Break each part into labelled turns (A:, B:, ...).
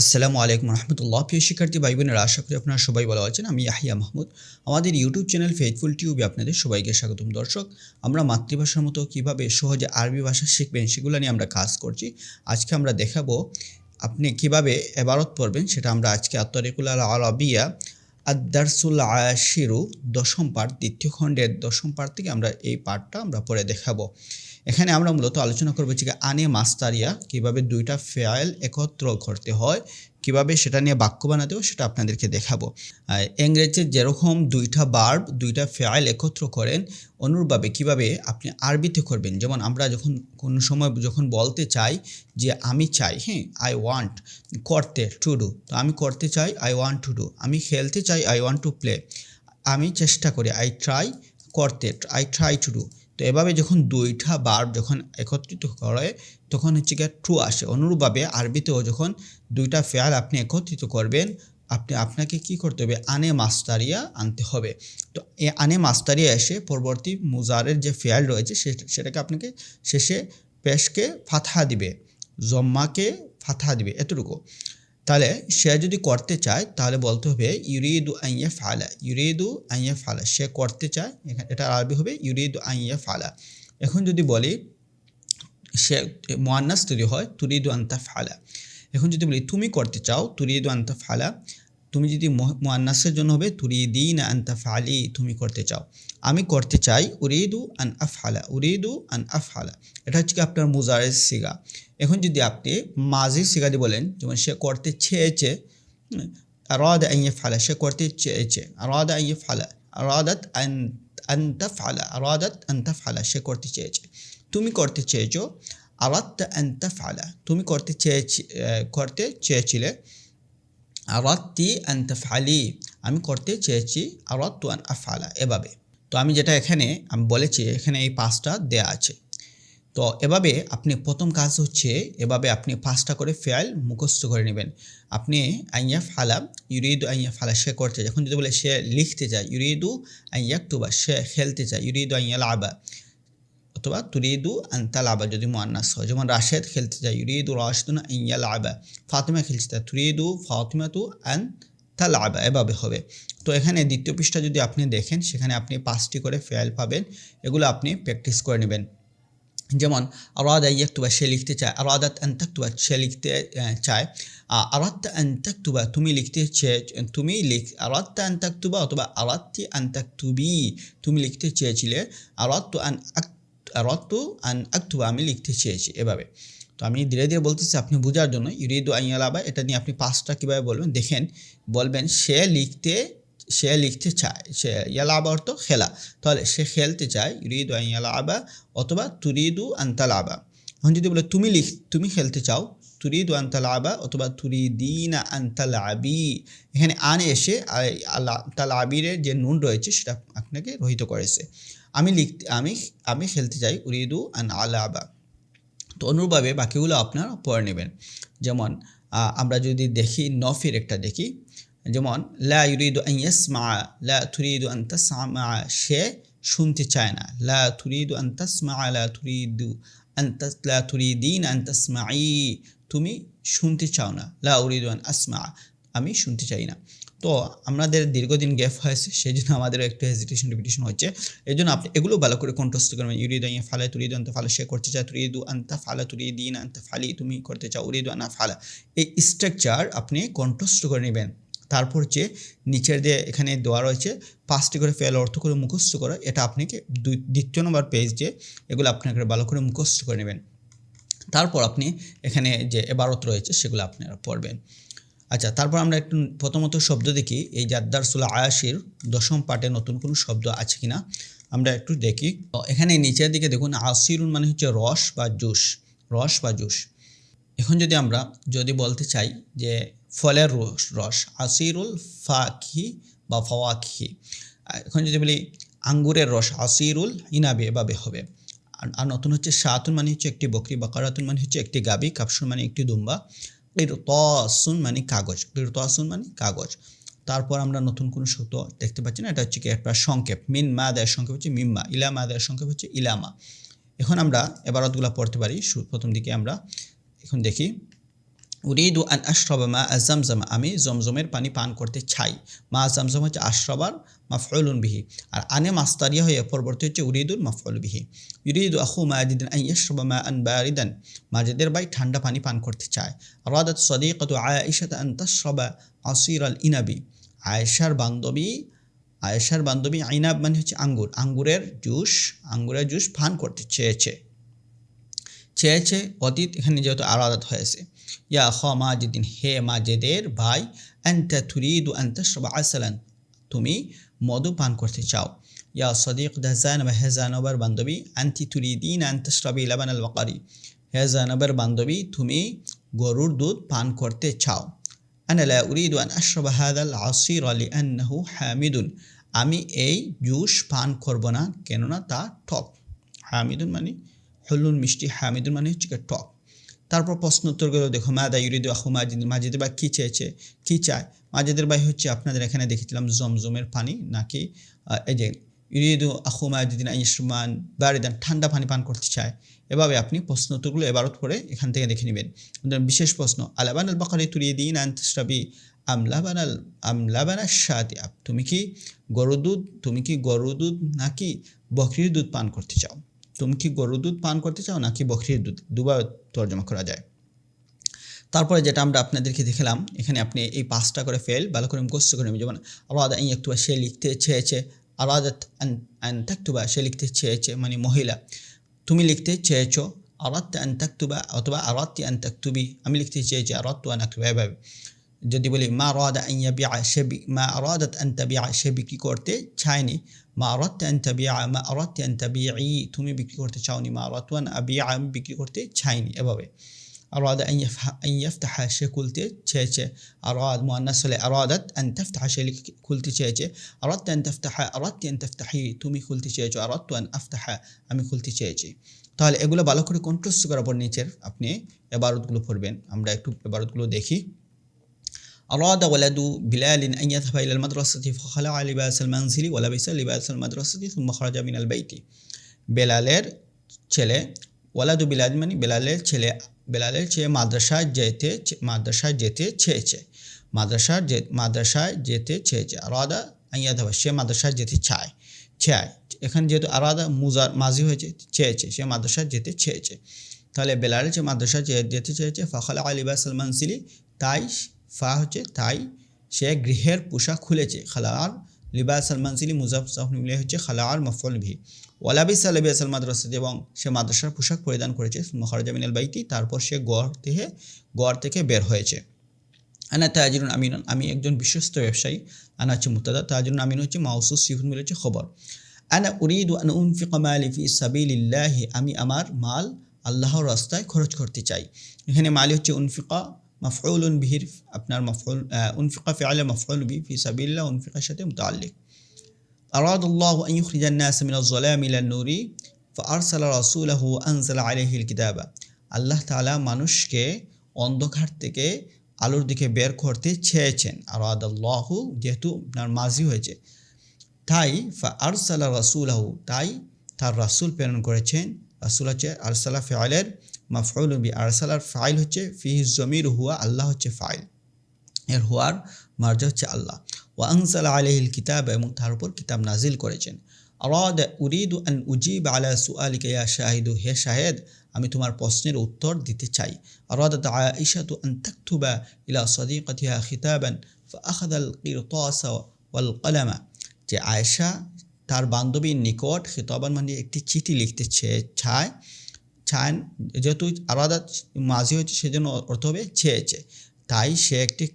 A: আসসালামু আলাইকুম রহমতুল্লাহ। প্রিয় শিক্ষার্থী ভাই বোনেরা আশা করি আপনারা সবাই ভালো আছেন। আমি ইয়াহিয়া মাহমুদ। আমাদের ইউটিউব চ্যানেল ফেথফুল টিউবে আপনাদের সবাইকে স্বাগতম। দর্শক, আমরা মাতৃভাষার মতো কীভাবে সহজে আরবি ভাষা শিখবেন সেগুলো নিয়ে আমরা কাজ করছি। আজকে আমরা দেখাবো আপনি কীভাবে এবারত পড়বেন, সেটা আমরা আজকে আত্মরিকুল আল আরবিয়া আদারসুল আশিরু দশম পাঠ, দ্বিতীয় খণ্ডের দশম পাঠ থেকে আমরা এই পাঠটা আমরা পড়ে দেখাবো। এখানে আমরা মূলত আলোচনা করব যে আনে মাস্তারিয়া কীভাবে দুইটা ফেয়াল একত্র করতে হয়, কীভাবে সেটা নিয়ে বাক্য বানাতে হয় সেটা আপনাদেরকে দেখাবো। ইংরেজিতে যেরকম দুইটা বার্ব দুইটা ফেয়াল একত্র করেন, অনুরূপভাবে কীভাবে আপনি আরবিতে করবেন। যেমন আমরা যখন কোনো সময় যখন বলতে চাই যে আমি চাই হ্যাঁ আই ওয়ান্ট করতে টু ডু তো আমি করতে চাই আই ওয়ান্ট টু ডু আমি খেলতে চাই আই ওয়ান্ট টু প্লে আমি চেষ্টা করি আই ট্রাই করতে আই ট্রাই টু ডু তো এভাবে যখন দুইটা বার্ব যখন একত্রিত করে, তখন হচ্ছে গিয়ে ট্রু আসে। অনুরূপভাবে আরবিতেও যখন দুইটা ফেয়াল আপনি একত্রিত করবেন, আপনি, আপনাকে কি করতে হবে? আনে মাস্তারিয়া আনতে হবে। তো এ আনে মাস্তারিয়া এসে পরবর্তী মুজারের যে ফেয়াল রয়েছে সেটাকে আপনাকে শেষে পেশকে ফাথা দিবে, জম্মাকে ফাথা দিবে, এতটুকু। তাহলে সে যদি করতে চায়, তাহলে বলতে হবে ইউরিদু আইয়া ফালা ইউরিদু আইয়া ফালা সে করতে চায়, এখানে এটা আরবি হবে, ইউরিদু আইয়া ফালা এখন যদি বলি, সে মোয়ান্নাস তৈরি হয়, তুরিদু আন্তা ফালা এখন যদি বলি, তুমি করতে চাও, তুরিদু আন্তা ফালা তুমি যদি মোয়ান্নাসের জন্য হবে, তুরিদিন আন্তা ফালি তুমি করতে চাও। আমি করতে চাই, উরিদু আন আফালা উরিদু আন আফালা এটা হচ্ছে কি আপনার মুজারের সিগা। এখন যদি আপনি মাজির সিগা দিয়ে বলেন, যেমন সে করতে চেয়েছে, আরাদ আইয়ে ফালা সে করতে চেয়েছে, আরাদ আইয়ে ফালা আরাদাত আন আন্তা ফালা আরাদাত আন্তা ফালা সে করতে চেয়েছে। তুমি করতে চেয়েছো আরাত আন্তা ফালা তুমি করতে চেয়েছি করতে চেয়েছিলে আরাত্তি আন্তা ফালি আমি করতে চেয়েছি আরাত্তু আন আফালা এভাবে। তো আমি যেটা এখানে, আমি বলেছি, এখানে এই পাঁচটা দেয়া আছে। তো এভাবে আপনি প্রথম কাজ হচ্ছে, এভাবে আপনি পাঁচটা করে ফেয়াল মুখস্থ করে নেবেন। আপনি আইয়া ফালা ইউরিদু আইয়া ফালা সে করতে চায়। এখন যদি বলে সে লিখতে চায়, ইউরিদু আইয়া টুবা সে খেলতে চায়, ইউরিদু আইয়া লাবা অথবা তুরিদু আন্তা লাবা যদি মোয়ান্নাস হয়। যেমন রাশেদ খেলতে চায় ইউরিদু রাশদুন আইয়া লাবা ফাতিমা খেলতে চায় তুরিদু ফাতিমা তু আন তা লাবা এভাবে হবে। তো এখানে দ্বিতীয় পৃষ্ঠা যদি আপনি দেখেন, সেখানে আপনি পাঁচটি করে ফেয়াল পাবেন, এগুলো আপনি প্র্যাকটিস করে নেবেন। যেমন, আরাদ ইয়াকতুবা, সে লিখতে চায়, আরাদাত আন্তাকতুবা, সে লিখতে চায়। আরাত্তা আন্তাকতুবা, তুমি লিখতে চেয়ে, তুমি লিখ আরাত্তা আন্তাকতুবা অথবা আরাত্তি আন্তাকতুবি, তুমি লিখতে চেয়েছিলে আরাত্তু আন আরাত্তু আন আক্তুবা আমি লিখতে চেয়েছি এভাবে। তো আমি ধীরে ধীরে বলতেছি, আপনি বোঝার জন্য ইউরিদু আইয়ালাবা এটা নিয়ে আপনি পাঁচটা কীভাবে বলবেন? দেখেন, বলবেন সে লিখতে সে লিখতে চায়, সে ইয়ালাবা অর্থ খেলা। তাহলে সে খেলতে চায় ইউরিদু আইয়ালাবা অথবা তুরিদু আন্তালাবা এখন যদি বলে, তুমি লিখ, তুমি খেলতে চাও তুরিদু আন্তালাবা অথবা তুরিদিনা আন্তালাবি এখানে আন এসে আল্লাহ তালাবিরের যে নুন রয়েছে সেটা আপনাকে রহিত করেছে। আমি লিখতে, আমি আমি খেলতে চাই, উরিদু আন আলাবা। তো অনুরূপভাবে বাকিগুলো আপনারা পড়ে নেবেন। যেমন আমরা যদি দেখি নফির একটা দেখি। যেমন, লা ইউরিদু আইয়াসমা লা তুরিদু আন্তাসমা সে শুনতে চায় না। লা তুরিদু আন্তাসমা লা তুরিদু আন্তাস লা তুরিদিন আন্তাসমাই তুমি শুনতে চাও না। লা উরিদু আন আসমা, আমি শুনতে চাই না। তো আমাদের দীর্ঘদিন গ্যাপ হয়েছে সেই জন্য আমাদের একটু হেজিটেশন রিপিটেশন হচ্ছে। এই জন্য আপনি এগুলো ভালো করে কন্ট্রস্ট করবেন ইউরিদ আইয়া ফালা তুরিদু আন্তা ফালা, সে করতে চায়, তুরিদু আন্তা ফালা, তুরিদিন আন্তা ফালি, তুমি করতে চাও, উরিদু আনা ফালা। এই স্ট্রাকচার আপনি কন্ট্রস্ট করে নেবেন। তারপর যে নিচের দিয়ে এখানে দেওয়া রয়েছে, পাঁচটি করে ফেল, অর্থ করে মুখস্থ করা, এটা আপনাকে দুই, দ্বিতীয় নম্বর পেজ যে এগুলো আপনাকে ভালো করে মুখস্থ করে নেবেন। তারপর আপনি এখানে যে এবারত রয়েছে সেগুলো আপনারা পড়বেন। আচ্ছা তারপর আমরা একটু প্রথমত শব্দ দেখি। এই জাদ্দারসুল্লা আয়াসির দশম পাটে নতুন কোনো শব্দ আছে কিনা? আমরা একটু দেখি। এখানে নিচের দিকে দেখুন, আসিরুন মানে হচ্ছে রস বা জুস। রস বা জুস। এখন যদি আমরা যদি বলতে চাই যে ফলের রস রস, আসিরুল ফাকি বা ফওয়াকি এখন যদি বলি আঙ্গুরের রস, আসিরুল ইনাবে এভাবে হবে আর নতুন হচ্ছে সাতুন মানে হচ্ছে একটি বকরি, বাকারাতুন মানে হচ্ছে একটি গাবি, কাপসুন মানে একটি দুম্বা তসুন মানে কাগজ তসুন মানে কাগজ। তারপর আমরা নতুন কোনো শব্দ দেখতে পাচ্ছি না, এটা হচ্ছে কি একটা সংক্ষেপ, মিন মা দেয়ের সংক্ষেপ হচ্ছে মিম্মা ইলামা দেয়ের সংক্ষেপ হচ্ছে ইলামা। এখন আমরা এবারতগুলো পড়তে পারি প্রথম দিকে আমরা এখন দেখি। উরিদু আন আশরবা মা আজমজম, আমি জমজমের পানি পান করতে চাই। মা জমজম হচ্ছে আশরবার মাফউলুন বিহি। আর আনে মাস্তারিয়া হয়ে পরবর্তী হচ্ছে উরিদুল মাফউল বিহি। ইউরিদু আখু মাজিদিন আন ইয়াশরবা মা আন বারিদান, মাজিদের ভাই ঠান্ডা পানি পান করতে চায়। রাদাত সদিকতু আয়েশাত আন তাশরবা আসির আল ইনাবি। আয়েশার বান্ধবী আয়েশার বান্ধবী আইনাব মানে হচ্ছে আঙ্গুর। আঙ্গুরের জুস আঙ্গুরের জুস পান করতে চেয়েছে। চেয়েছে অতীত এখানে যেহেতু আরাদাত হয়েছে। ইয়া খ মাজিদিন, হে মাজেদের ভাই, আন্তা থুরিদু আন্তা সবা আসালান, তুমি মধু পান করতে চাও। ইয়া সদিক দাজান বা হেজানবার বান্ধবী, আন্তি তুরিদিন আন্তঃশ্রবি লাবান আল ওয়াকারি হেজানবার বান্ধবী, তুমি গরুর দুধ পান করতে চাও। আনা লা উরিদু আন আশরাবা হাদাল আসির লিআন্নাহু হামিদুন, আমি এই জুস পান করব না, কেননা তা টক হামিদুন মানে হলুন মিষ্টি হামিদুন মানে হচ্ছে টক। তারপর প্রশ্ন উত্তর উত্তরগুলো দেখো, মাদা ইউরিদু আহু মাজিদ, মাজিদের বা কী চেয়েছে? কী চায়? মাজিদের ভাই হচ্ছে আপনাদের এখানে দেখেছিলাম জমজমের পানি নাকি এই যে, ইউরিদু আহু মাজিদিন আইসমান বারিদান, ঠান্ডা পানি পান করতে চায়। এভাবে আপনি প্রশ্ন উত্তরগুলো এবারত করে এখান থেকে দেখে নেবেন। বিশেষ প্রশ্ন আলাবান আল বাকারি তুরিদিন আন্তঃরাবি আমলাবান আল আমলাবান শাদি তুমি কি গরু দুধ, তুমি কি গরু দুধ নাকি বকরির দুধ পান করতে চাও? তুমি কি গরুর দুধ পান করতে চাও নাকি বকরির দুধ? দুবার তর্জমা করা যায়। তারপরে যেটা আমরা আপনাদেরকে দেখলাম, এখানে আপনি এই পাঁচটা করে ফেল ভালো করে মুখস্থ করে নেবেন। যেমন আলাদা এই একটু সে লিখতে চেয়েছে। আরাদাত আন তাকতুবা, সে লিখতে চেয়েছে মানে মহিলা। তুমি লিখতে চেয়েছো আরাত আন তাকতুবা, অথবা আরাত্তি আন তাকতুবি। আমি লিখতে চেয়েছি আরাত্তু আন আকতুবা এভাবে। যদি বলি, মা রাদা আইয়া বিয়া সে মা আরাদাত আন তাবিয়া সে বিক্রি করতে চায়নি মা আরাত্তে আন তাবিয়া মা আরাত্তি আন তাবিয়াই তুমি বিক্রি করতে চাওনি মা আরাত্তু আন আবিয়া আমি বিক্রি করতে চাইনি এভাবে أراد أن يفتح أن يفتح شيء كلتي تشيتشي أراد مؤنث لي أرادت أن تفتح شيء كلتي تشيتشي أردت أن تفتح أردت أن تفتحي তুমি খুলতে চেয়েছো أردت أن أفتح আমি খুলতে চেয়েছি তাহলে এগুলো ভালো করে কন্ট্রোস্ট করার পর নিচের আপনি এবারতগুলো পড়বেন আমরা একটু এবারতগুলো দেখি أراد ولد بلال أن يذهب إلى المدرسة فخلع لباس المنزل ولبس لباس المدرسة ثم خرج من البيت বেলালের ছেলে ওয়ালাদু বিলাদ মানে বেলালের ছেলে বেলালের চেয়ে মাদ্রাসায় যেতে মাদ্রাসায় যেতে চেয়েছে মাদ্রাসার যে মাদ্রাসায় যেতে চেয়েছে আরাদা আইয়াধাবা সে মাদ্রাসায় যেতে চায় চায় এখানে যেহেতু আরাদা মুজার মাঝি হয়েছে চেয়েছে সে মাদ্রাসায় যেতে চেয়েছে তাহলে বেলালের যে মাদ্রাসায় যেতে চেয়েছে ফখলা আলিবা সালমান সিলি তাই ফা হচ্ছে, তাই সে গৃহের পোশাক খুলেছে। খালার লিবাস আল মানসিলি মুজাফ মিলে হচ্ছে খালার মফল ভি ওয়ালাবিস আলবিয়াস আল মাদ্রাসা এবং সে মাদ্রাসার পোশাক পরিধান করেছে। মহারাজামিন আল বাইতি, তারপর সে গড় থেকে গড় থেকে বের হয়েছে। আনা তাজিরুন আমিন আমি একজন বিশ্বস্ত ব্যবসায়ী। আনা হচ্ছে মুতাদা তাজিরুন আমিন হচ্ছে মাউসুস সিফুন মিলে হচ্ছে খবর। আনা উরিদ আন উনফিক মালি ফি আমি আমার মাল আল্লাহর রাস্তায় খরচ করতে চাই। এখানে মালি হচ্ছে উনফিকা মাফউলুন বিহির আপনার মফউল উনফিকা ফিআলা মাফউল বি ফি সাবিলিল্লাহ উনফিকার সাথে মুতাআল্লিক أراد الله أن يخرج الناس من الظلام إلى النور فأرسل رسوله وأنزل عليه الكتاب আল্লাহ তাআলা মানুষকে অন্ধকার থেকে আলোর দিকে বের করতে চেয়েছেন আর আদাল্লাহু যেহেতু আপনার মাঝি হয়েছে তাই আরসালা রাসুলাহু তাই তার রাসুল প্রেরণ করেছেন রাসুল হচ্ছে আরসালা ফেয়ালের মাফউল বি আরসালার ফাইল হচ্ছে ফিহি জমির হুয়া, আল্লাহ হচ্ছে ফাইল। এর হুয়ার মার্জা হচ্ছে আল্লাহ। ও আনসাল আলহিল কিতাব, এবং তার উপর কিতাব নাজিল করেছেন। আরাদ উরিদু আন উজিব আলা সুআলিকা, ইয়া শাহিদু, হে শাহেদ, আমি তোমার প্রশ্নের উত্তর দিতে চাই। আরাদাত আয়েশাতু আন তাকতুবা ইলা সাদিকাতিহা খিতাবান কিরতাস ওয়াল কলামা। যে আয়েশা তার বান্ধবীর নিকট খিতাবান মানে একটি চিঠি লিখতে চায় চান যেহেতু আলাদা মাঝি হয়েছে সেজন্য অর্থ হবে চেয়েছে তাই সে একটি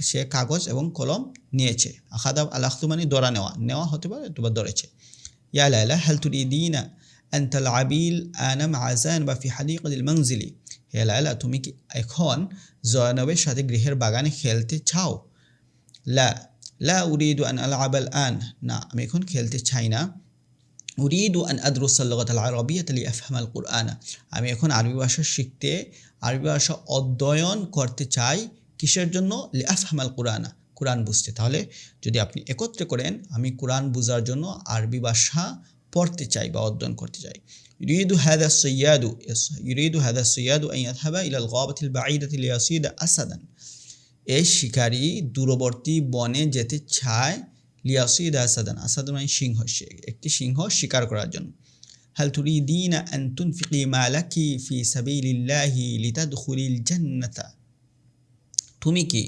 A: সে কাগজ এবং কলম নিয়েছে আখাদা আলাখতু মানে দরা নেওয়া নেওয়া হতে পারে অথবা ধরেছে ইয়া লাইলা হাল তুরিদিনা أن تلعبيل أنا مع زين في حديقة المنزل হে লাইলা তুমি কি এখন জয়নবের সাথে গৃহের বাগানে খেলতে চাও লা লা উরিদু আন আল আন না আমি এখন খেলতে চাই না উরিদু আন আদরুসাল্লাত আরবি তালি আফহাম আল কুরআনা আমি এখন আরবি ভাষা শিখতে, আরবি ভাষা অধ্যয়ন করতে চাই কিসের জন্য? লি আফহাম আল কুরআনা কোরআন বুঝতে। তাহলে যদি আপনি একত্রে করেন, আমি কোরআন বোঝার জন্য আরবি ভাষা পড়তে চাই বা অধ্যয়ন করতে চাই। ইউরিদু হাদা সৈয়াদু ইউরিদু হাদা সৈয়াদু আইয়াতহাবা ইলাল গাবাতিল বাঈদাতি ইয়াসিদা আসাদান। এই শিকারী দূরবর্তী বনে যেতে চায় লিয়াসিদ আসাদান আসাদ মানে সিংহ সে- একটি সিংহ শিকার করার জন্য هل تريدين أن تنفقي مالك في سبيل الله لتدخلي الجنة তুমি কি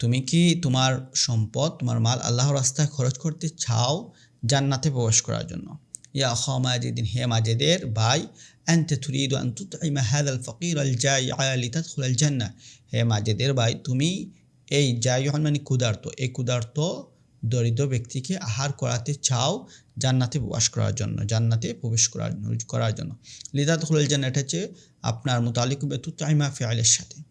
A: তুমি কি তোমার সম্পদ তোমার মাল আল্লাহর রাস্তায় খরচ করতে চাও জান্নাতে প্রবেশ করার জন্য ইয়া আখা মাজিদিন হে মাজেদের ভাই أنت تريد أن تطعم هذا الفقير الجائع لتدخل الجنة হে মাজেদের ভাই তুমি এই জায়ন মানে ক্ষুধার্ত এই ক্ষুধার্ত দরিদ্র ব্যক্তিকে আহার করাতে চাও জান্নাতে প্রবেশ করার জন্য, জান্নাতে প্রবেশ করার করার জন্য। লিদাত খুলেল জান্নাত হচ্ছে আপনার মোতালিক বেতু তাইমা ফেয়ালের সাথে।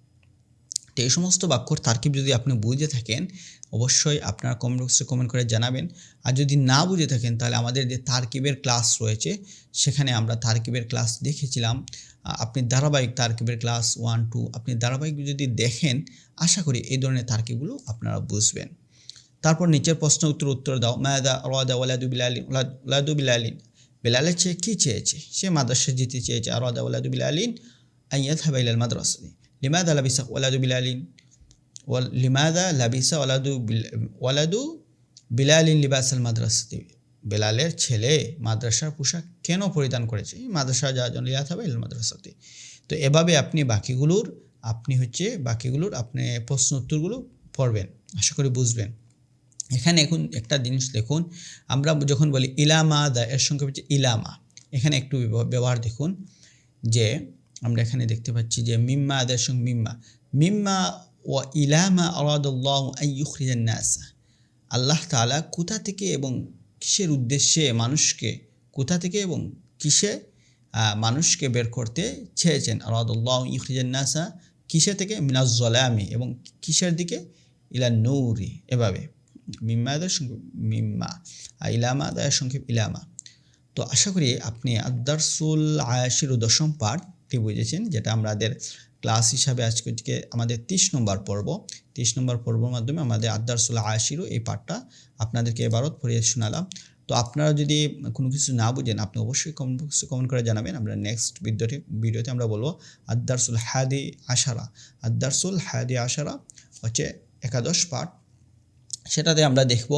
A: তো এই সমস্ত বাক্যর তার্কিব যদি আপনি বুঝে থাকেন, অবশ্যই আপনার কমেন্ট বক্সে কমেন্ট করে জানাবেন। আর যদি না বুঝে থাকেন, তাহলে আমাদের যে তার্কিবের ক্লাস রয়েছে, সেখানে আমরা তার্কিবের ক্লাস দেখেছিলাম। আপনি ধারাবাহিক তার্কিবের ক্লাস ওয়ান টু আপনি ধারাবাহিক যদি দেখেন, আশা করি এই ধরনের তার্কিবগুলো আপনারা বুঝবেন। তারপর নিচের প্রশ্ন উত্তর উত্তর দাও। মায়াদা রদা ওলাদু বিলালিন ওলাদু বিলালিন। বেলালের চেয়ে কী চেয়েছে? সে মাদ্রাসা যেতে চেয়েছে। আর রদা ওয়ালাদু বিলালিন আইয়াদ হাবাইলাল মাদ্রাসা। লিমাদা লাবিসা ওয়ালাদু বিলালিন? লিমাদা লাবিসা ওয়ালাদু বিল- ওয়ালাদু বিলালিন লিবাসাল মাদ্রাসাতে বেলালের ছেলে মাদ্রাসার পোশাক কেন পরিধান করেছে? মাদ্রাসা যাওয়ার জন্য লিয়াত হবে মাদ্রাসাতে তো এভাবে আপনি বাকিগুলোর, আপনি হচ্ছে বাকিগুলোর, আপনি প্রশ্ন উত্তরগুলো পড়বেন। আশা করি বুঝবেন। এখানে এখন একটা জিনিস দেখুন, আমরা যখন বলি ইলামা, দা, এর সঙ্গে হচ্ছে ইলামা। এখানে একটু ব্যবহার দেখুন, যে আমরা এখানে দেখতে পাচ্ছি যে মিম্মা আদের সঙ্গে মিম্মা। মিম্মা ও ইলামা নাসা আল্লাহ তাআলা কোথা থেকে এবং কিসের উদ্দেশ্যে মানুষকে, কোথা থেকে এবং কিসে মানুষকে বের করতে চেয়েছেন? আরাদুল্লাহ ইখরিজান নাসা কিসে থেকে? মিনাজ্জলামি এবং কিসের দিকে? ইলা নৌরি এভাবে। মিম্মা আদার সংক্ষেপ, মিম্মা আর ইলামা আদায়ের সংক্ষেপ, ইলামা। তো আশা করি আপনি আদারসুল আয়াসির দশম পাঠটি বুঝেছেন, যেটা আমাদের ক্লাস হিসাবে আজকে আমাদের তিরিশ নম্বর পর্ব। তিরিশ নম্বর পর্বের মাধ্যমে আমাদের আদারসুল আয়াসিরও এই পাঠটা আপনাদেরকে এবারত পড়িয়ে শোনালাম। তো আপনারা যদি কোনো কিছু না বুঝেন, আপনি অবশ্যই কমেন্ট বক্সে কমেন্ট করে জানাবেন। আমরা নেক্সট ভিডিওতে ভিডিওতে আমরা বলব আদারসুল হাদি আশারা। আদারসুল হাদি আশারা হচ্ছে একাদশ পাঠ সেটাতে আমরা দেখব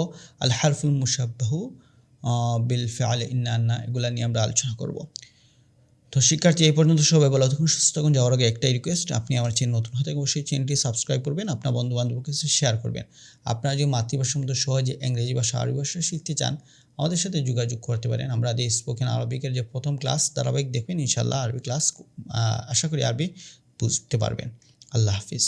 A: আল হারফুল মুসাব্বাহু বিল ফেয়াল ইন্না এগুলা নিয়ে আমরা আলোচনা করব। তো শিক্ষার্থী, এই পর্যন্ত সবাই ভালো তখন সুস্থ থাকুন। যাওয়ার আগে একটাই রিকোয়েস্ট আপনি আমার চ্যানেল নতুন হতে অবশ্যই চ্যানেলটি সাবস্ক্রাইব করবেন, আপনার বন্ধু বান্ধবের শেয়ার করবেন। আপনারা যদি মাতৃভাষার মতো সহজে ইংরেজি ভাষা আরবি ভাষা শিখতে চান, আমাদের সাথে যোগাযোগ করতে পারেন। আমরা এই স্পোকেন আরবিকের যে প্রথম ক্লাস ধারাবাহিক দেখবেন ইনশাল্লাহ আরবি ক্লাস আশা করি আরবি বুঝতে পারবেন। আল্লাহ হাফিজ।